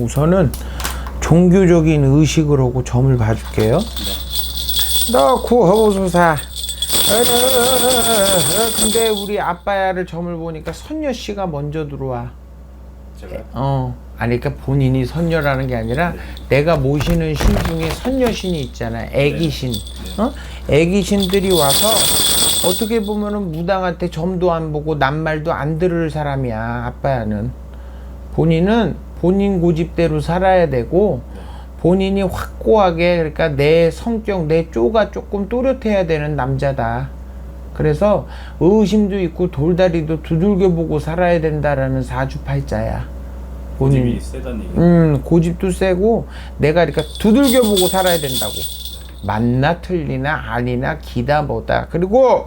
우선은 종교적인 의식을 하고 점을 봐줄게요. 너 구호보소사. 근데 우리 아빠야를 점을 보니까 선녀 씨가 먼저 들어와. 제가 어. 아니 그러니까 본인이 선녀라는 게 아니라 내가 모시는 신 중에 선녀신이 있잖아. 애기신. 어? 애기신들이 와서 어떻게 보면은 무당한테 점도 안 보고 낱말도 안 들을 사람이야. 아빠야는. 본인은 본인 고집대로 살아야 되고 본인이 확고하게 그러니까 내 성격 내 쪼가 조금 또렷해야 되는 남자다. 그래서 의심도 있고 돌다리도 두들겨 보고 살아야 된다라는 사주팔자야. 고집이 세다는 얘기. 음, 고집도 세고 내가 그러니까 두들겨 보고 살아야 된다고. 맞나 틀리나 아니나 기다 뭐다. 그리고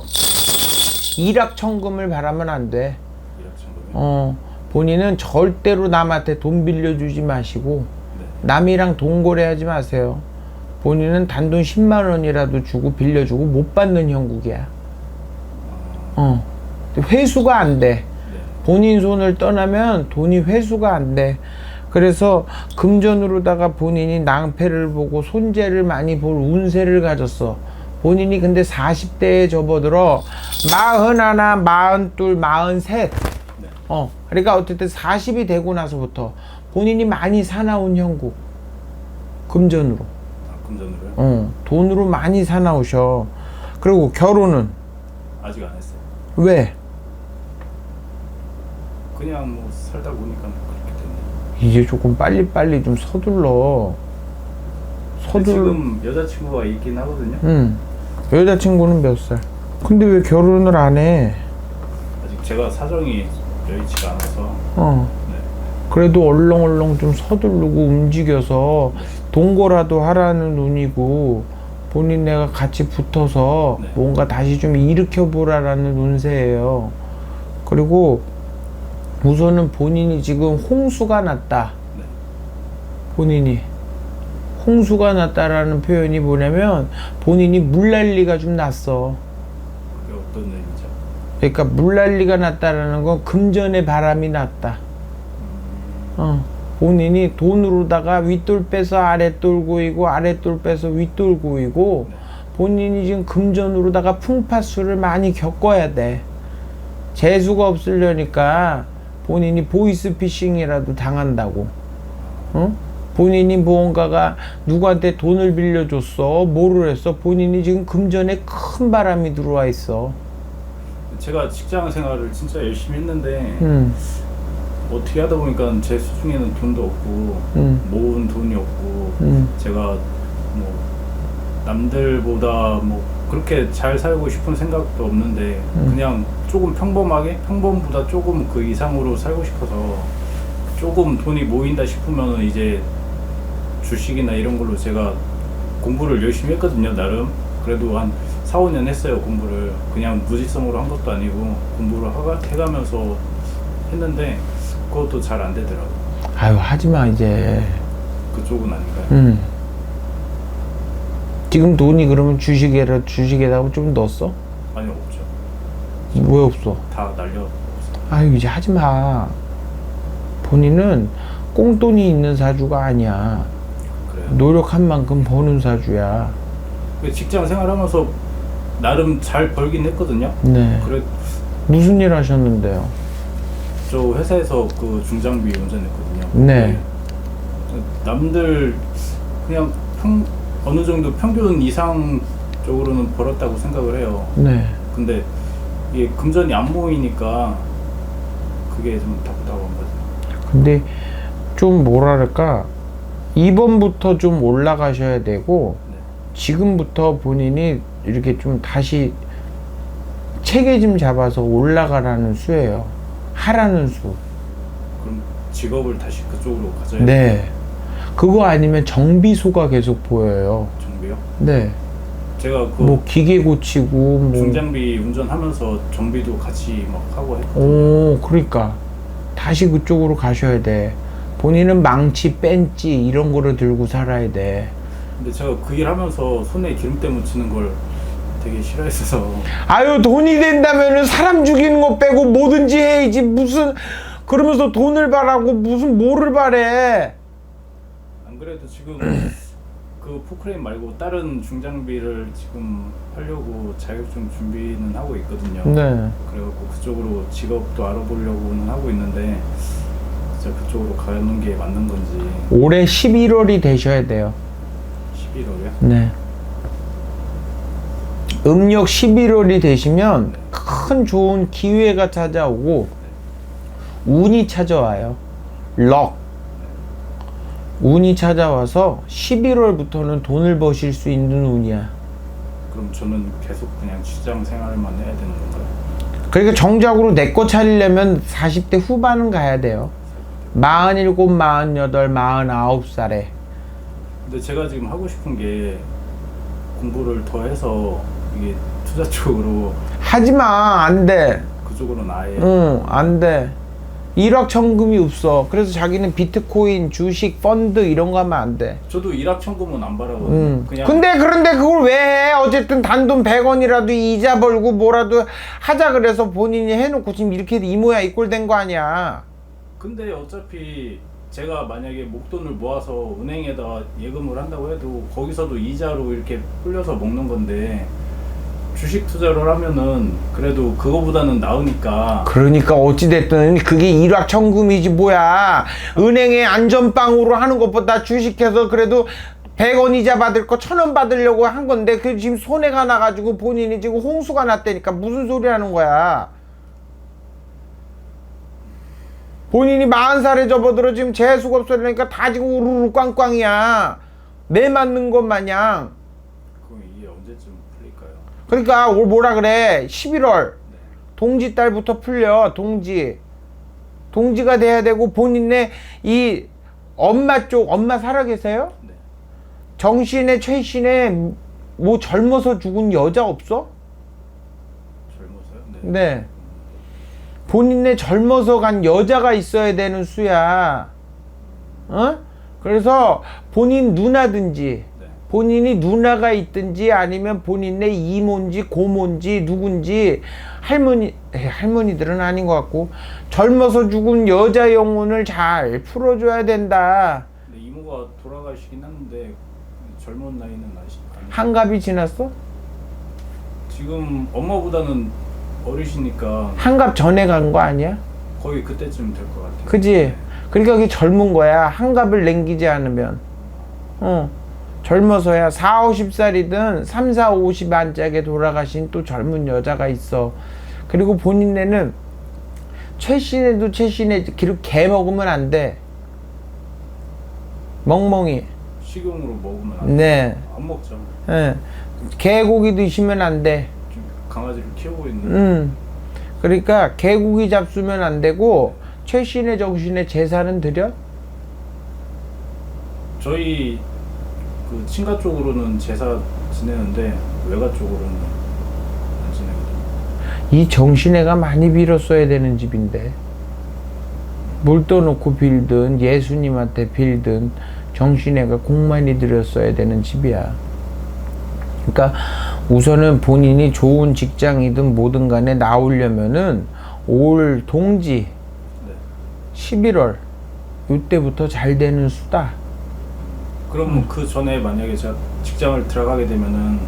일확천금을 바라면 안 돼. 일확천금이. 어, 본인은 절대로 남한테 돈 빌려주지 마시고 네. 남이랑 동거래하지 마세요. 본인은 단돈 10만 원이라도 주고 빌려주고 못 받는 형국이야. 어. 회수가 안 돼. 네. 본인 손을 떠나면 돈이 회수가 안 돼. 그래서 금전으로다가 본인이 낭패를 보고 손재를 많이 볼 운세를 가졌어. 본인이 근데 40대에 접어들어 마흔 하나, 마흔 둘, 마흔 셋. 네. 어, 그러니까 어쨌든 40이 되고 나서부터 본인이 많이 사나운 형국. 금전으로. 아, 금전으로요? 어, 돈으로 많이 사나우셔. 그리고 결혼은 아직 안 했어요. 왜? 그냥 뭐 살다 보니까 그렇게 됐네. 이제 조금 빨리빨리 좀 서둘러. 서둘러. 지금 여자친구가 있긴 하거든요. 응. 여자친구는 몇 살? 근데 왜 결혼을 안 해? 아직 제가 사정이 여의치가 않아서. 어. 네. 그래도 얼렁얼렁 좀 서두르고 움직여서 동거라도 하라는 운이고 본인 내가 같이 붙어서 네. 뭔가 다시 좀 일으켜 보라라는 운세예요. 그리고 우선은 본인이 지금 홍수가 났다. 네. 본인이 홍수가 났다라는 표현이 뭐냐면 본인이 물난리가 좀 났어. 그게 어떤 의미죠? 그러니까 물난리가 났다라는 건 금전의 바람이 났다. 어. 본인이 돈으로다가 윗돌 빼서 아랫돌 고이고 아랫돌 빼서 윗돌 고이고 네. 본인이 지금 금전으로다가 풍파수를 많이 겪어야 돼. 재수가 없으려니까 본인이 보이스피싱이라도 당한다고. 어? 본인이 무언가가 누구한테 돈을 빌려줬어. 뭐를 했어. 본인이 지금 금전에 큰 바람이 들어와 있어. 제가 직장 생활을 진짜 열심히 했는데 음, 어떻게 하다 보니까 제 수중에는 돈도 없고 음, 모은 돈이 없고 음. 제가 뭐 남들보다 뭐 그렇게 잘 살고 싶은 생각도 없는데 음. 그냥 조금 평범하게 평범보다 조금 그 이상으로 살고 싶어서 조금 돈이 모인다 싶으면 이제 주식이나 이런 걸로 제가 공부를 열심히 했거든요 나름 그래도 한 4, 5년 했어요 공부를 그냥 무지성으로 한 것도 아니고 공부를 하가, 해가면서 했는데 그것도 잘 안 되더라고요 아유 하지마 이제. 그쪽은 아닌가요? 음. 지금 돈이 그러면 주식에라 주식에다가 좀 넣었어? 아니 없죠 왜 없어? 다 날려 아유 이제 하지 마. 본인은 꽁돈이 있는 사주가 아니야. 그래요 노력한 만큼 버는 사주야. 그 직장 생활하면서 나름 잘 벌긴 했거든요. 네. 그래 무슨 일 하셨는데요? 저 회사에서 그 중장비 운전했거든요. 네. 남들 그냥 평 어느 정도 평균 이상 쪽으로는 벌었다고 생각을 해요. 네. 근데 이게 금전이 안 모이니까 그게 좀 답답한 거죠. 근데 좀 뭐랄까 이번부터 좀 올라가셔야 되고 네. 지금부터 본인이 이렇게 좀 다시 체계 좀 잡아서 올라가라는 수예요. 하라는 수. 그럼 직업을 다시 그쪽으로 가져야 네. 그거 아니면 정비소가 계속 보여요. 정비요? 네. 제가 그 뭐 기계 고치고 뭐. 중장비 운전하면서 정비도 같이 막 하고 했거든요. 오, 그러니까 다시 그쪽으로 가셔야 돼. 본인은 망치, 벤치 이런 거를 들고 살아야 돼. 근데 제가 그 일 하면서 손에 기름때 묻히는 걸 되게 싫어했어서 아유 돈이 된다면은 사람 죽이는 거 빼고 뭐든지 해야지 무슨 그러면서 돈을 바라고 무슨 뭐를 바래 안 그래도 지금 그 포크레인 말고 다른 중장비를 지금 하려고 자격증 준비는 하고 있거든요. 네. 그래갖고 그쪽으로 직업도 알아보려고는 하고 있는데 진짜 그쪽으로 가는 게 맞는 건지 올해 11월이 되셔야 돼요. 11월이요? 네. 음력 11월이 되시면 큰 좋은 기회가 찾아오고 운이 찾아와요. 럭. 운이 찾아와서 11월부터는 돈을 버실 수 있는 운이야. 그럼 저는 계속 그냥 직장 생활만 해야 되는 건가요? 그러니까 정작으로 내 거 차리려면 40대 후반은 가야 돼요. 47, 48, 49살에. 근데 제가 지금 하고 싶은 게 공부를 더 해서 이게 투자 쪽으로 하지 마. 안 돼. 그쪽으로는 아예 응, 안 돼. 일확천금이 없어. 그래서 자기는 비트코인, 주식, 펀드 이런 거 하면 안 돼. 저도 일확천금은 안 바라거든요. 음. 그냥 근데 그런데 그걸 왜 해? 어쨌든 단돈 100원이라도 이자 벌고 뭐라도 하자 그래서 본인이 해놓고 지금 이렇게 이 모양 이꼴 된 거 아니야. 근데 어차피 제가 만약에 목돈을 모아서 은행에다 예금을 한다고 해도 거기서도 이자로 이렇게 불려서 먹는 건데 주식 투자를 하면은 그래도 그거보다는 나으니까 그러니까 어찌됐든 그게 일확천금이지 뭐야. 은행에 안전빵으로 하는 것보다 주식해서 그래도 100원 이자 받을 거 1000원 받으려고 한 건데 그 지금 손해가 나가지고 본인이 지금 홍수가 났다니까 무슨 소리 하는 거야. 본인이 40살에 접어들어 지금 재수가 없어지니까 다 지금 우르르 꽝꽝이야. 매 맞는 것 마냥. 그럼 이게 언제쯤 풀릴까요? 그러니까 올 뭐라 그래 11월 네. 동지 달부터 풀려 동지 동지가 돼야 되고 본인의 이 엄마 쪽 엄마 살아계세요? 네. 정신에 최신에 뭐 젊어서 죽은 여자 없어? 젊어서요? 네. 네 본인의 젊어서 간 여자가 있어야 되는 수야 어? 그래서 본인 누나든지 네. 본인이 누나가 있든지 아니면 본인의 이모인지 고모인지 누군지 할머니 에이, 할머니들은 아닌 것 같고 젊어서 죽은 여자 영혼을 잘 풀어줘야 된다. 근데 이모가 돌아가시긴 했는데 젊은 나이는 아시 한갑이 지났어? 지금 엄마보다는 어리시니까 한갑 전에 간 거 아니야? 거의 그때쯤 될 것 같아요. 그지? 그러니까 그게 젊은 거야. 한갑을 남기지 않으면. 어. 젊어서야 4, 50살이든 3, 4, 50 안짝에 돌아가신 또 젊은 여자가 있어. 그리고 본인네는 최신에도 최신에 기록 개 먹으면 안 돼. 멍멍이. 식용으로 먹으면 안, 네. 안 먹죠. 예. 개고기 드시면 안 돼. 강아지를 키우고 있는 음. 그러니까 개고기 잡수면 안 되고 최신의 정신의 제사는 드려? 저희 그 친가 쪽으로는 제사 지내는데 외가 쪽으로는 안 지내거든요. 이 정신애가 많이 빌었어야 되는 집인데 물 떠놓고 빌든 예수님한테 빌든 정신애가 공 많이 들였어야 되는 집이야. 그러니까 우선은 본인이 좋은 직장이든 뭐든 간에 나오려면은 올 동지 네. 11월 이때부터 잘 되는 수다. 그럼 그 전에 만약에 제가 직장을 들어가게 되면은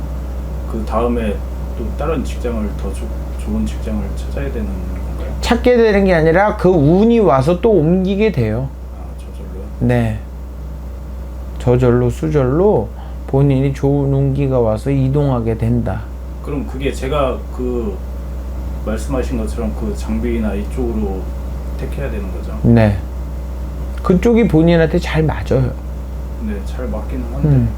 그 다음에 또 다른 직장을 더 조, 좋은 직장을 찾아야 되는 건가요? 찾게 되는 게 아니라 그 운이 와서 또 옮기게 돼요. 아 저절로요? 네. 저절로 수절로 본인이 좋은 운기가 와서 이동하게 된다. 그럼 그게 제가 그 말씀하신 것처럼 그 장비나 이쪽으로 택해야 되는 거죠? 네. 그쪽이 본인한테 잘 맞아요. 네, 잘 맞기는 한데 음.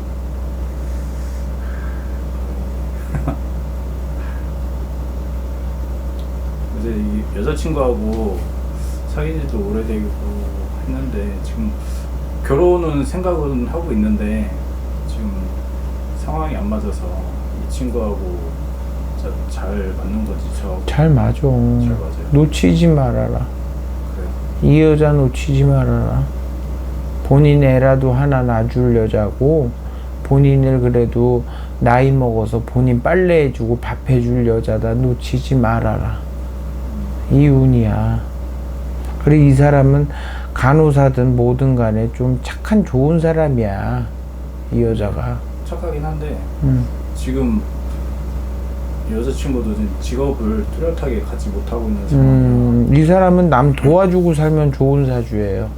이제 이 여자친구하고 사귄 지도 오래되고 했는데 지금 결혼은 생각은 하고 있는데 지금 상황이 안 맞아서 이 친구하고 잘 맞는 거지 저하고 잘 맞아. 잘 맞아요. 놓치지 말아라. 그래요. 이 여자 놓치지 말아라. 본인 애라도 하나 놔줄 여자고 본인을 그래도 나이 먹어서 본인 빨래 해주고 밥 해줄 여자다 놓치지 말아라. 이 운이야. 그래 이 사람은 간호사든 뭐든 간에 좀 착한 좋은 사람이야. 이 여자가. 착하긴 한데 음. 지금 여자친구도 지금 직업을 뚜렷하게 갖지 못하고 있는 상황이라 음, 이 사람은 남 도와주고 살면 좋은 사주예요.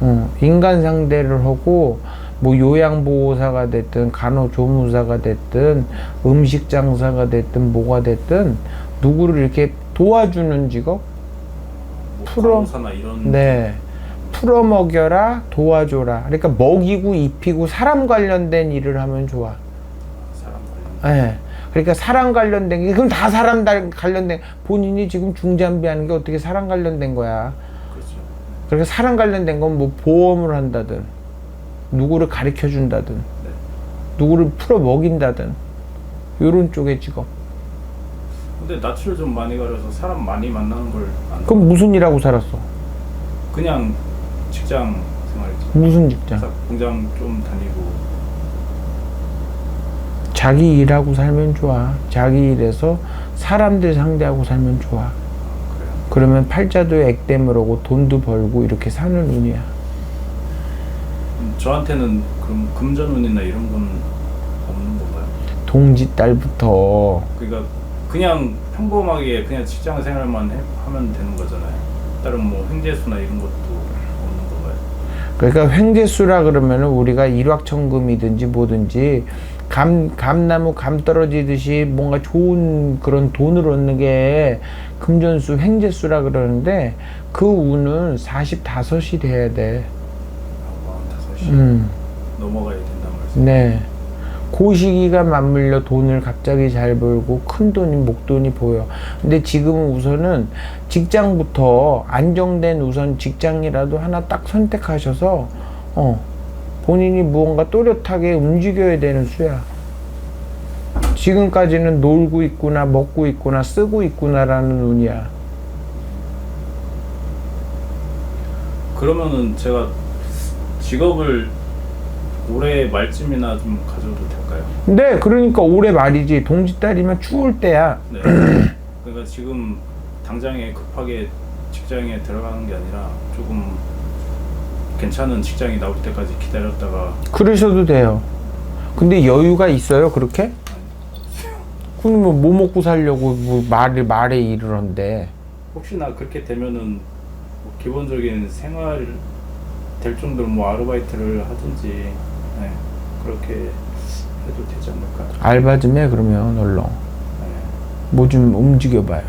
어, 인간 상대를 하고 뭐 요양보호사가 됐든 간호조무사가 됐든 음식 장사가 됐든 뭐가 됐든 누구를 이렇게 도와주는 직업? 뭐 풀어? 네. 풀어 먹여라, 도와줘라. 그러니까 먹이고 입히고 사람 관련된 일을 하면 좋아. 사람 관련 예. 그러니까 사람 관련된 게 그럼 다 사람 달- 관련된 본인이 지금 중장비하는 게 어떻게 사람 관련된 거야. 그러니까 사람 관련된 건 뭐 보험을 한다든 누구를 가르쳐 준다든 네. 누구를 풀어 먹인다든 요런 쪽의 직업. 근데 낯을 좀 많이 가려서 사람 많이 만나는 걸 안 그럼 무슨 일하고 살았어? 그냥 직장 생활이죠. 무슨 직장? 사- 공장 좀 다니고 자기 일하고 살면 좋아. 자기 일에서 사람들 상대하고 살면 좋아. 그러면 팔자도 액땜을 하고 돈도 벌고 이렇게 사는 운이야. 음, 저한테는 그럼 금전운이나 이런 건 없는 건가요? 동지 딸부터 그러니까 그냥 평범하게 그냥 직장 생활만 해, 하면 되는 거잖아요. 다른 뭐 횡재수나 이런 것도 없는 건가요? 그러니까 횡재수라 그러면은 우리가 일확천금이든지 뭐든지 감 감나무 감 떨어지듯이 뭔가 좋은 그런 돈을 얻는 게 금전수 횡재수라 그러는데 그 운은 45이 돼야 돼. 아, 45시 음. 넘어가야 된단 말씀. 네. 그 시기가 맞물려 돈을 갑자기 잘 벌고 큰 돈이 목돈이 보여. 근데 지금은 우선은 직장부터 안정된 우선 직장이라도 하나 딱 선택하셔서 어 본인이 무언가 또렷하게 움직여야 되는 수야. 지금까지는 놀고 있구나, 먹고 있구나, 쓰고 있구나라는 운이야. 그러면은 제가 직업을 올해 말쯤이나 좀 가져도 될까요? 네, 그러니까 올해 말이지. 동지딸이면 추울 때야. 네. 그러니까 지금 당장에 급하게 직장에 들어가는 게 아니라 조금 괜찮은 직장이 나올 때까지 기다렸다가 그러셔도 돼요. 근데 여유가 있어요, 그렇게? 그럼 뭐, 뭐 먹고 살려고 뭐 말을 말에 일을 한대. 혹시나 그렇게 되면은 뭐 기본적인 생활 될 정도로 뭐 아르바이트를 하든지 네, 그렇게 해도 되지 않을까요? 알바 좀 해, 그러면 얼렁. 네. 뭐좀 움직여봐요.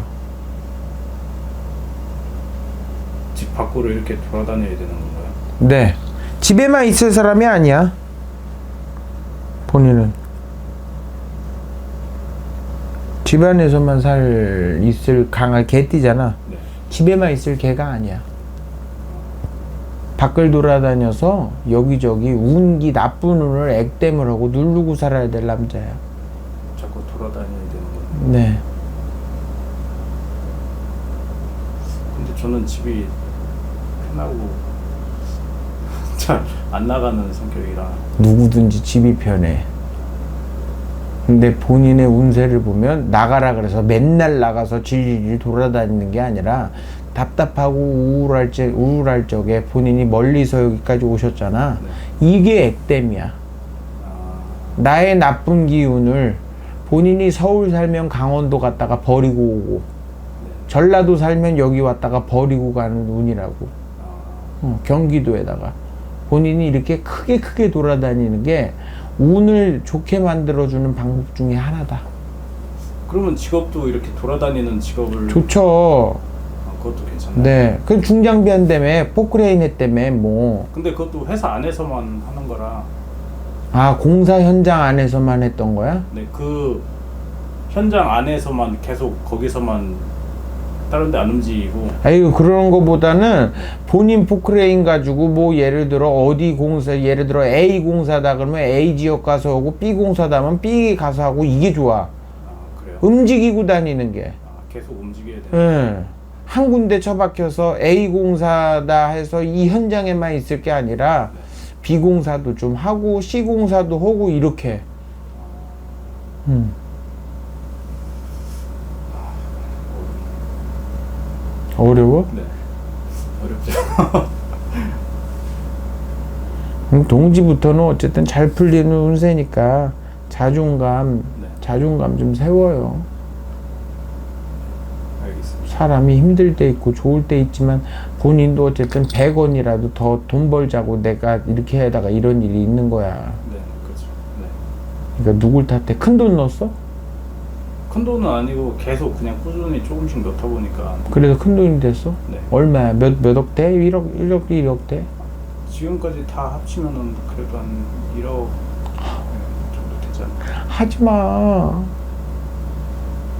집 밖으로 이렇게 돌아다녀야 되는 건가요? 네. 집에만 있을 사람이 아니야. 본인은. 집안에서만 살, 있을 강아 개띠잖아. 네. 집에만 있을 개가 아니야. 밖을 돌아다녀서 여기저기 운기 나쁜 운을 액땜을 하고 누르고 살아야 될 남자야. 자꾸 돌아다녀야 되는 건. 네. 근데 저는 집이 편하고 잘 안 나가는 성격이라 누구든지 집이 편해. 근데 본인의 운세를 보면 나가라 그래서 맨날 나가서 질질 돌아다니는 게 아니라 답답하고 우울할 적, 우울할 적에 본인이 멀리서 여기까지 오셨잖아. 이게 액땜이야. 아, 나의 나쁜 기운을 본인이 서울 살면 강원도 갔다가 버리고 오고 전라도 살면 여기 왔다가 버리고 가는 운이라고. 아, 어, 경기도에다가 본인이 이렇게 크게 크게 돌아다니는 게 운을 좋게 만들어주는 방법 중에 하나다. 그러면 직업도 이렇게 돌아다니는 직업을 좋죠. 아, 그것도 괜찮나요? 네. 그 중장비 한다며, 포크레인 했다며, 뭐. 근데 그것도 회사 안에서만 하는 거라 아, 공사 현장 안에서만 했던 거야? 네, 그 현장 안에서만 계속 거기서만 다른 데 안 움직이고 아유, 그런 거보다는 본인 포크레인 가지고 뭐 예를 들어 어디 공사, 예를 들어 A 공사다 그러면 A 지역 가서 하고 B 공사다 하면 B 가서 하고 이게 좋아. 아, 그래요? 움직이고 다니는 게. 아, 계속 움직여야 돼. 예. 한 군데 처박혀서 A 공사다 해서 이 현장에만 있을 게 아니라 B 공사도 좀 하고 C 공사도 하고 이렇게. 음. 어려워? 네. 어렵죠. 음, 동지부터는 어쨌든 잘 풀리는 운세니까 자존감, 네. 자존감 좀 세워요. 알겠습니다. 사람이 힘들 때 있고 좋을 때 있지만 본인도 어쨌든 100원이라도 더 돈 벌자고 내가 이렇게 하다가 이런 일이 있는 거야. 네, 그렇죠. 네. 그러니까 누굴 탓해? 큰 돈 넣었어? 큰 돈은 아니고 계속 그냥 꾸준히 조금씩 넣다 보니까 그래서 큰 돈이 됐어? 네. 얼마야? 몇, 몇 억 대? 1억, 1억, 1억 대? 지금까지 다 합치면은 그래도 한 1억 정도 되지 않나. 하지 마.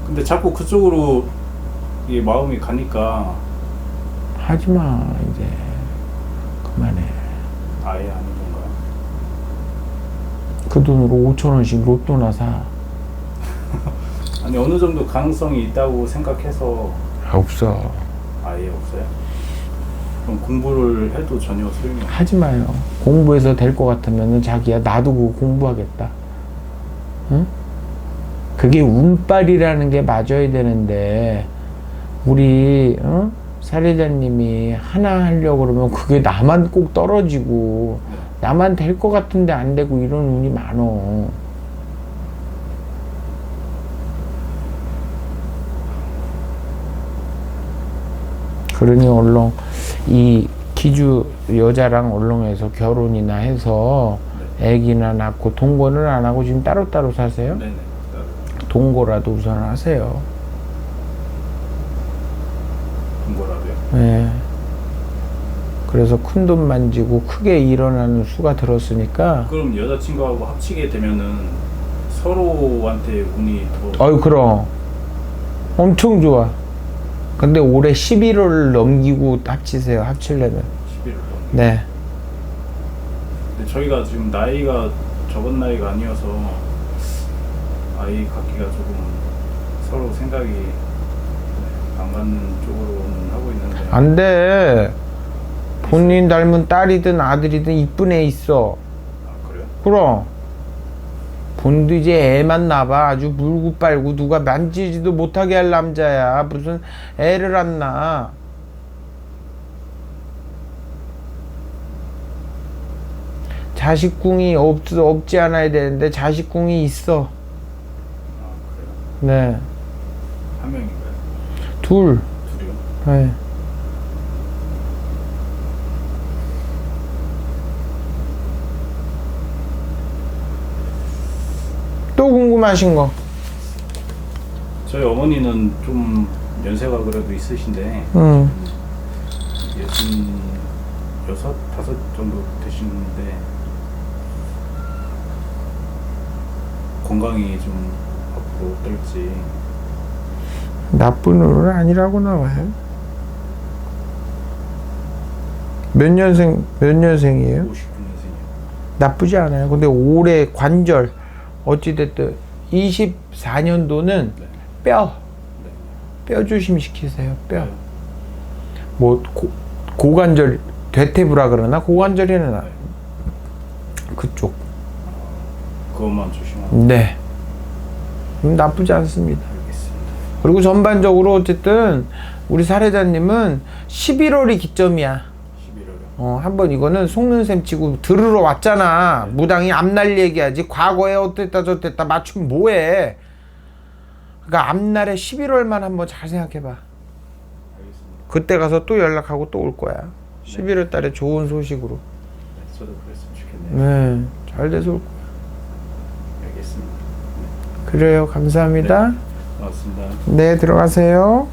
근데 자꾸 그쪽으로 이 마음이 가니까 하지 마, 이제. 그만해. 아예 하는 건가요? 그 돈으로 5천 원씩 로또나 사. 아니 어느 정도 가능성이 있다고 생각해서 아, 없어. 아예 없어요? 그럼 공부를 해도 전혀 소용이 없어요? 하지 마요. 공부해서 될 것 같으면 자기야 놔두고 공부하겠다. 응? 그게 운빨이라는 게 맞아야 되는데 우리 어? 사례자님이 하나 하려고 그러면 그게 나만 꼭 떨어지고 나만 될 것 같은데 안 되고 이런 운이 많어. 그러니 얼렁 이 기주 여자랑 얼렁해서 결혼이나 해서 애기나 낳고 동거는 안 하고 지금 따로따로 사세요? 네네. 따로 동거라도 우선 하세요. 공부라도요? 예. 그래서 큰 돈 만지고 크게 일어나는 수가 들었으니까 그럼 여자친구하고 합치게 되면은 서로한테 운이 더 어유 그럼 엄청 좋아. 근데 올해 11월 넘기고 합치세요. 합치려면. 11월 넘게. 네. 근데 저희가 지금 나이가 적은 나이가 아니어서 아이 갖기가 조금 서로 생각이 네, 안 맞는 쪽으로는 하고 있는데 안 돼. 본인 닮은 딸이든 아들이든 이쁜 애 있어. 아 그래요? 그럼. 본도 이제 애만 낳아 아주 물고 빨고 누가 만지지도 못하게 할 남자야. 무슨 애를 안 낳아. 자식궁이 없, 없지 않아야 되는데 자식궁이 있어. 아? 네. 한 명인가요? 둘. 둘이요? 네. 또 궁금하신 거? 저희 어머니는 좀 연세가 그래도 있으신데 응. 예순 여섯 다섯 정도 되시는데 건강이 좀 앞으로 어떨지 나쁜 운은 아니라고 나와요. 몇 년생, 몇 년생이에요? 59년생이요. 나쁘지 않아요. 근데 올해 관절, 어찌됐든 24년도는 네. 뼈, 네. 뼈 조심시키세요. 뼈. 뭐, 고, 고관절, 대퇴부라 그러나? 고관절이나 나. 그쪽. 그것만 조심하면 네. 음, 나쁘지 않습니다. 알겠습니다. 그리고 전반적으로 어쨌든 우리 사례자님은 11월이 기점이야. 11월에 어, 한번 이거는 속는 셈 치고 들으러 왔잖아. 무당이 앞날 얘기하지. 과거에 어땠다 저땠다 맞추면 뭐해. 그러니까 앞날에 11월만 한번 잘 생각해봐. 알겠습니다. 그때 가서 또 연락하고 또 올 거야. 11월 달에 좋은 소식으로. 네, 저도 그랬으면 좋겠네요. 네. 잘 돼서 올 거야. 알겠습니다. 그래요. 감사합니다. 고맙습니다. 네, 들어가세요.